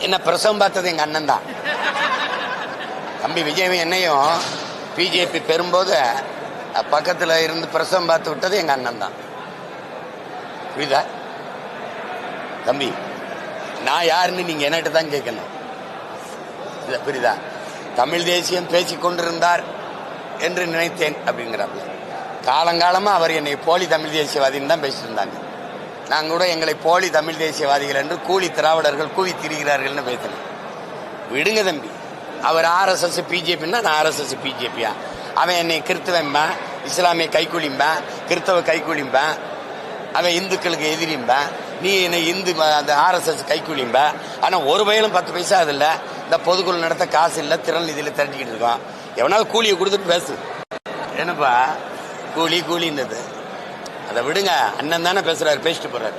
என்ன பிரசவம் பார்த்தது எங்க அண்ணன் தான் தம்பி விஜய் என்னையும் பிஜேபி பெறும்போது பக்கத்தில் பக்கத்துல இருந்து பிரசவம் பார்த்து விட்டது எங்க அண்ணன் தான் புரியுதா? தம்பி நான் யாருன்னு நீங்க என்கிட்ட தான் கேட்கணும். இல்லை புரியுதா? தமிழ் தேசியம் பேசிக் கொண்டிருந்தார் என்று நினைத்தேன் அப்படிங்கிறாப்புல காலங்காலமா அவர் என்னை போலி தமிழ் தேசியவாதின்னு தான் பேசிட்டு நாங்கள் கூட எங்களை போலி தமிழ் தேசியவாதிகள் என்று கூலி திராவிடர்கள் கூவி திரிகிறார்கள்னு பேசினேன் விடுங்க தம்பி. அவர் ஆர்எஸ்எஸ் பிஜேபின்னா நான் ஆர்எஸ்எஸ் பிஜேபியா அவன் என்னை கிறிஸ்தவன்பேன் இஸ்லாமிய கைக்கூலிம்பேன் கிறிஸ்தவ கைக்கூலிம்பேன் அவன் இந்துக்களுக்கு எதிரிம்பேன் நீ என்னை இந்து அந்த ஆர்எஸ்எஸ் கைக்கூலிம்ப? ஆனால் ஒரு வயலும் பத்து பைசா அது இல்லை. இந்த பொதுக்குழு நடத்த காசு இல்லை திறன் இதில் திரட்டிக்கிட்டு இருக்கோம். எவனாவது கூலியை கொடுத்துட்டு பேசு. என்னப்பா? கூலி கூலின்றது. அதை விடுங்க. அண்ணன் தானே பேசுறாரு பேசிட்டு போறாரு.